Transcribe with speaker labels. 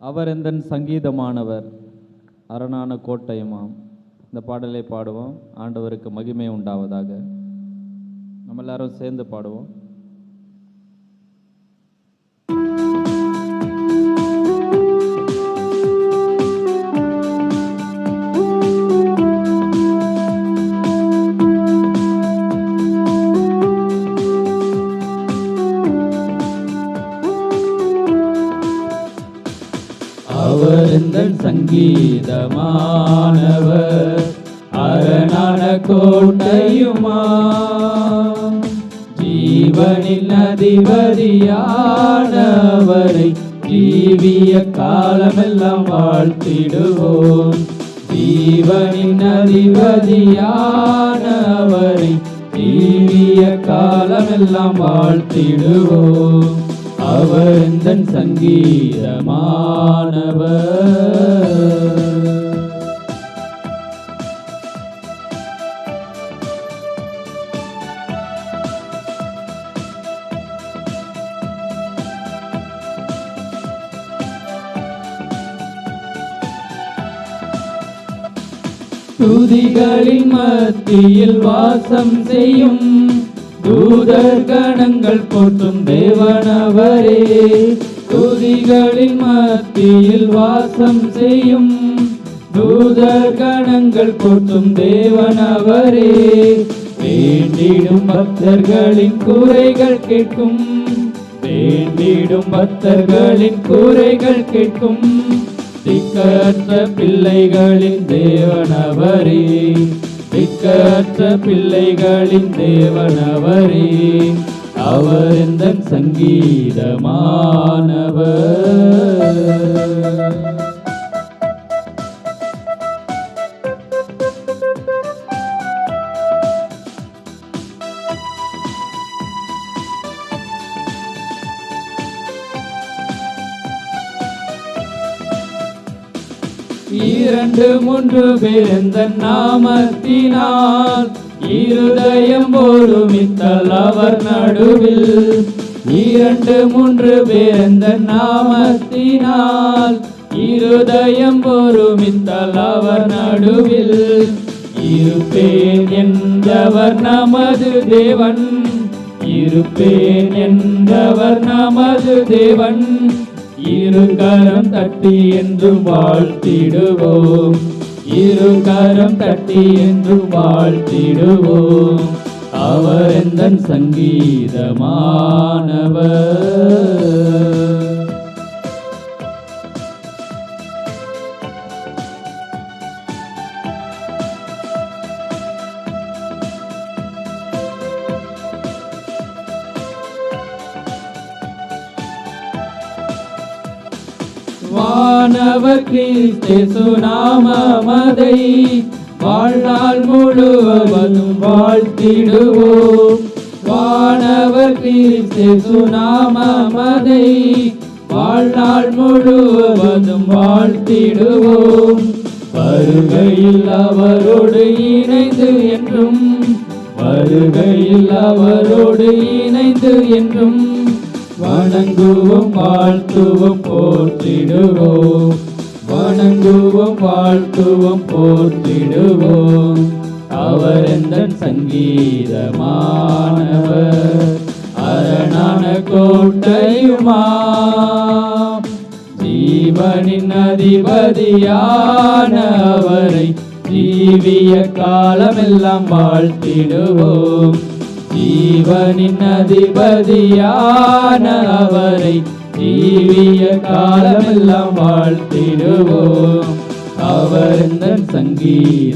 Speaker 1: அவர் எந்தன் சங்கீதமானவர்? அரணான கோட்டயமாம் இந்த பாடலை பாடுவோம். ஆண்டவருக்கு மகிமை உண்டாவதாக. நம்ம எல்லாரும் சேர்ந்து பாடுவோம். அவர் இந்த சங்கீதமானவர். அரணான கோட்டையுமா ஜீவனின் அதிபதியானவரை ஜீவிய காலமெல்லாம் வாழ்த்திடுவோம். ஜீவனின் அதிபதியானவரை ஜீவிய காலமெல்லாம் வாழ்த்திடுவோம். அவந்தன் எந்தன் சங்கீதமானவர் துதிகளின் மத்தியில் வாசம் செய்யும் தூதர் கணங்கள் போற்றும் தேவனவரே துதிகளின் மத்தியில் வாசம் செய்யும் தூதர் கணங்கள் போற்றும் தேவனவரே வேண்டிடும் பக்தர்களின் கூரைகள் கேட்கும் வேண்டிடும் பக்தர்களின் கூரைகள் கேட்கும் திக்கற்ற பிள்ளைகளின் தேவனவரே. கற்ற பிள்ளைகளின் தேவனவரே அவர் எந்த சங்கீதமானவர்? இரண்டு மூன்று பேர் நாமத்தினால் இருதயம் ஒருமித்தல் அவர் நடுவில். இரண்டு மூன்று பேர் நாமத்தினால் இருதயம் ஒருமித்தல் அவர் நடுவில். இருப்பேன் என்றவர் நமது தேவன். இருப்பேன் என்றவர் நமது தேவன். இரு கரம் தட்டி என்று வாழ்த்திடுவோம். இரு கரம் தட்டி என்று வாழ்த்திடுவோம். அவர் எந்த சங்கீதமானவர்? வானவர் கிறிஸ்து நாமமதை வாழ்நாள் முழுவதும் வாழ்த்திடுவோம். வானவர் கிறிஸ்து நாமமதை வாழ்நாள் முழுவதும் வாழ்த்திடுவோம். வருகையில் அவரோடு இணைந்து என்றும் வருகையில் அவரோடு இணைந்து என்றும் வணங்குவோம் வாழ்த்துவோம் போற்றிடுவோம். வணங்குவோம் வாழ்த்துவோம் போற்றிடுவோம். அவர் எந்த சங்கீதமானவர் அரணான கோட்டையுமா ஜீவனின் அதிபதியானவரை ஜீவிய காலமெல்லாம் வாழ்த்திடுவோம். ஜீவனின் அதிபதியான அவரை ஜீவிய காலமெல்லாம் வாழ்த்திடுவோம். அவர் சங்கீதமானவர்.